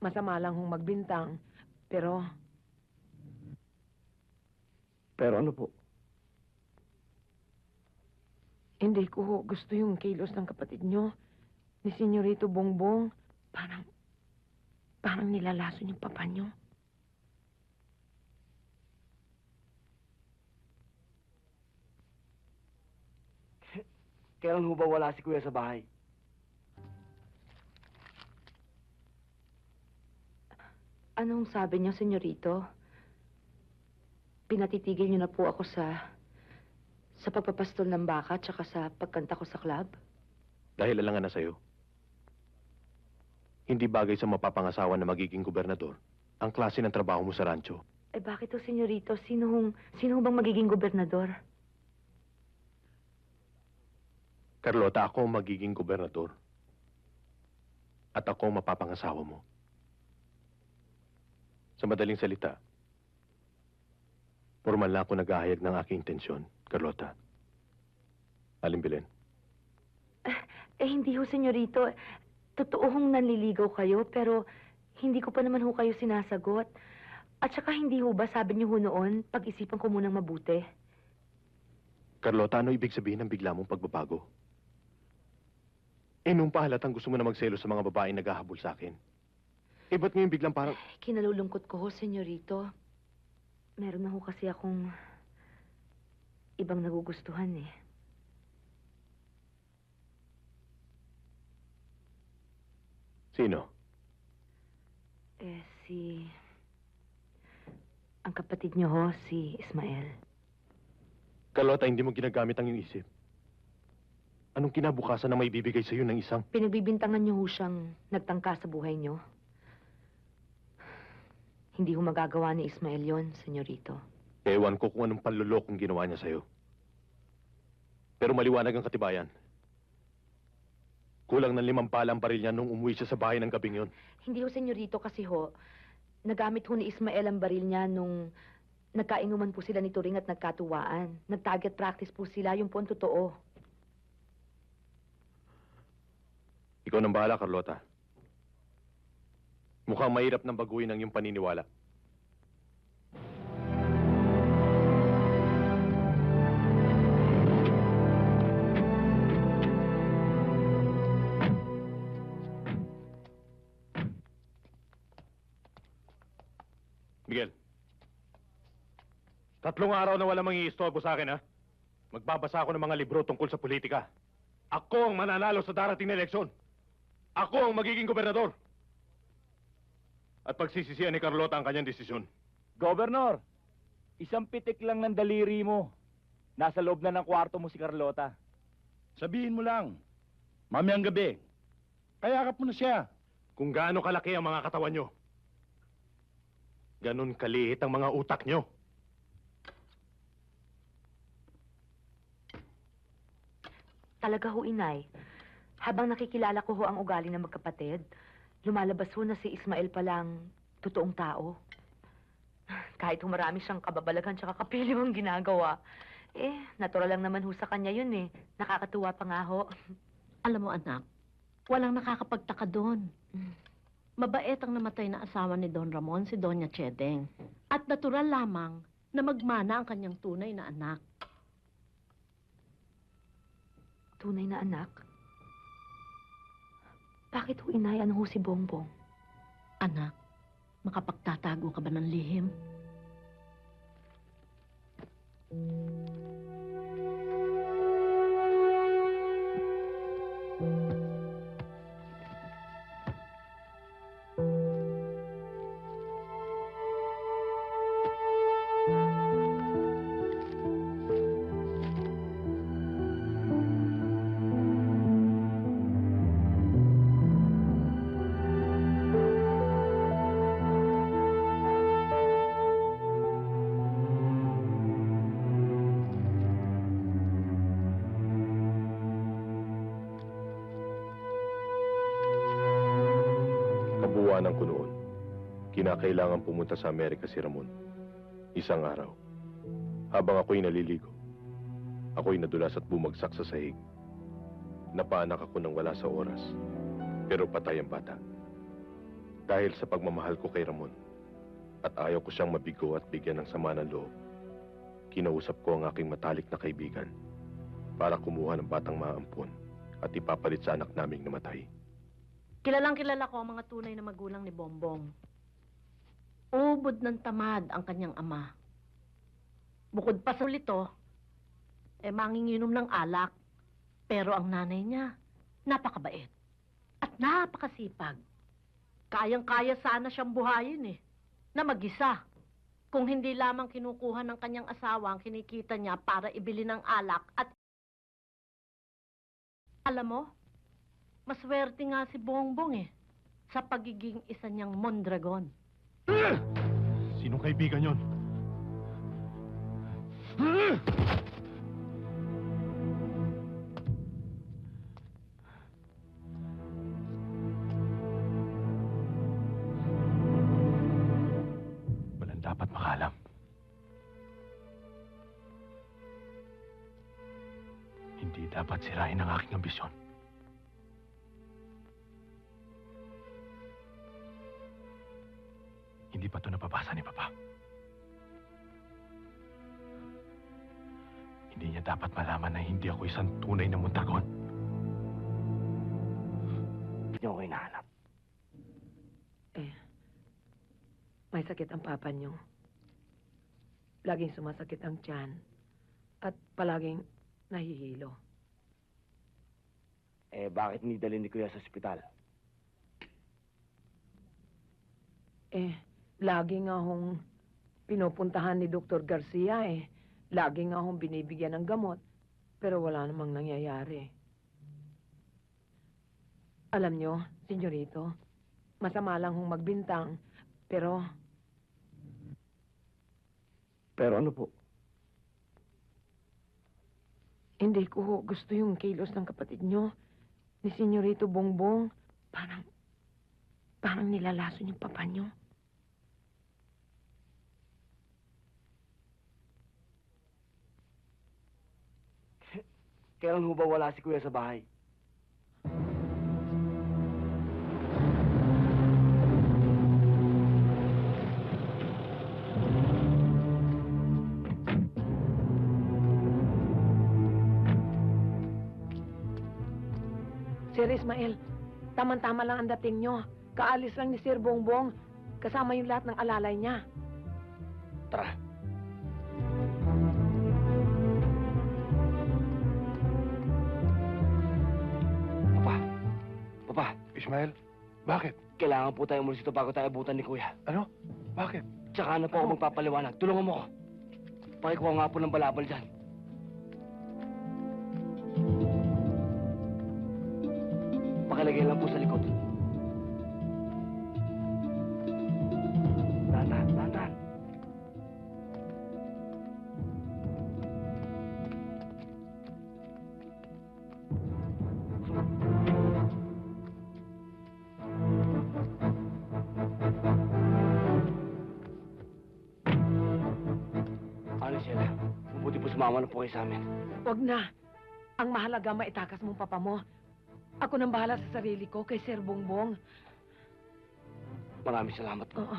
masama lang hong magbintang. Pero, Pero ano po? hindi ko ho gusto yung kilos ng kapatid nyo. Ni Senyorito Bongbong. Parang, parang nilalason yung papa nyo. Kailan ho ba wala si Kuya sa bahay? Anong sabi niyo, senyorito? Pinatitigil niyo na po ako sa... sa pagpapastol ng baka tsaka sa pagkanta ko sa club? Dahil alangan na sa'yo. Hindi bagay sa mapapangasawa na magiging gobernador ang klase ng trabaho mo sa rancho. Eh bakit to, senyorito? Sino hong, sino hong bang magiging gobernador? Carlota, ako ang magiging gobernador. At ako ang mapapangasawa mo. Sa madaling salita, formal na ako naghahayag ng aking intensyon, Carlota. Aling Belen, Eh hindi ho, senyorito. Totoo hong nanliligaw kayo, pero hindi ko pa naman ho kayo sinasagot. At saka hindi ho ba, sabi niyo ho noon, pag-isipan ko munang mabuti. Carlota, ano ibig sabihin ng bigla mong pagbabago? Eh, nung pahalatang gusto mo na magselo sa mga babaeng naghahabol sa akin. Eh, ba't ngayon biglang parang... Kinalulungkot ko ho, senyorito. Meron na ho kasi akong ibang nagugustuhan eh. Sino? Eh, si... Ang kapatid niyo ho, si Ismael. Carlota, hindi mo ginagamit ang iyong isip. Anong kinabukasan na may bibigay sa'yo ng isang... Pinagbibintangan niyo ho siyang nagtangka sa buhay niyo. Hindi ho magagawa ni Ismael yon, senyorito. Ewan ko kung anong panlulokong ginawa niya sa'yo. Pero maliwanag ang katibayan. Kulang ng limang pala ang baril niya nung umuwi siya sa bahay ng gabing yon. Hindi ho, senyorito, kasi ho, nagamit ho ni Ismael ang baril niya nung nagkainuman po sila ni Turing at nagkatuwaan. Nag-target practice po sila, yung po ang totoo. Ikaw nang bahala, Carlota. Mukhang mahirap nang baguhin ang iyong paniniwala. Miguel. Tatlong araw na wala mangiistorbo sa akin, ha? Magbabasa ako ng mga libro tungkol sa politika. Ako ang mananalo sa darating na eleksyon. Ako ang magiging gobernador. At pagsisisihan ni Carlota ang kanyang desisyon. Governor, isang pitik lang ng daliri mo. Nasa loob na ng kwarto mo si Carlota. Sabihin mo lang, mamayang gabi, kayakap mo na siya. Kung gaano kalaki ang mga katawan nyo. Ganon kaliit ang mga utak nyo. Talaga ho, inay. Habang nakikilala ko ho ang ugali ng magkapatid, lumalabas ho na si Ismael palang totoong tao. Kahit ho marami siyang kababalaghan tsaka kapiliw ang ginagawa, eh, natural lang naman ho sa kanya yun eh. Nakakatuwa pa nga ho. Alam mo, anak, walang nakakapagtaka doon. Mabait ang namatay na asawa ni Don Ramon, si Doña Chedeng. At natural lamang na magmana ang kanyang tunay na anak. Tunay na anak. Bakit ho, inay? Ano ho si Bongbong? Anak, makapagtatago ka ba ng lihim? Kabuuan ko noon. Kinakailangan pumunta sa Amerika si Ramon. Isang araw. Habang ako'y naliligo, ako'y nadulas at bumagsak sa sahig. Napaanak ako ng wala sa oras. Pero patay ang bata. Dahil sa pagmamahal ko kay Ramon at ayaw ko siyang mabigo at bigyan ng sama ng loob, kinausap ko ang aking matalik na kaibigan para kumuha ng batang maampon at ipapalit sa anak naming namatay. Kilalang kilala ko ang mga tunay na magulang ni Bongbong. Ubod ng tamad ang kanyang ama. Bukod pa sa lito, eh manginginom ng alak. Pero ang nanay niya, napakabait. At napakasipag. Kayang-kaya sana siyang buhayin eh. Na mag-isa. Kung hindi lamang kinukuha ng kanyang asawa ang kinikita niya para ibili ng alak at alam mo, maswerte nga si Bongbong eh sa pagiging isa niyang Mondragon. Sinong kaibigan yon? Walang dapat makalam. Hindi dapat sirain ang aking ambisyon. Pa ito napabasa ni Papa. Hindi niya dapat malaman na hindi ako isang tunay na muntagon. Hindi niyo ako hinahanap. Eh, may sakit ang papa niyo. Laging sumasakit ang tiyan. At palaging nahihilo. Eh, bakit hindi dalhin ni Kuya sa ospital? Eh, lagi nga hong pinupuntahan ni Dr. Garcia eh. Lagi nga hong binibigyan ng gamot. Pero wala namang nangyayari. Alam nyo, senyorito, masama lang hong magbintang. Pero Pero ano po? hindi ko gusto yung kilos ng kapatid nyo. Ni senyorito Bongbong. Parang, parang nilalason yung papa nyo. Kailan ho ba wala si Kuya sa bahay? Sir Ismael, tama-tama lang ang dating nyo. Kaalis lang ni Sir Bongbong. Kasama yung lahat ng alalay niya. Tara. Ismael, bakit? kailangan po tayo umalis dito bago tayo abutan ni Kuya. Ano? Bakit? Tsaka na po ako magpapaliwanag. Tulungan mo ko. Pakikuha nga po ng balabal dyan. Pakilagay lang po sa likod. Sumama na po kayo sa amin. Huwag na. Ang mahalaga maitakas mong papa mo. Ako nang bahala sa sarili ko kay Sir Bongbong. Maraming salamat po. Oo.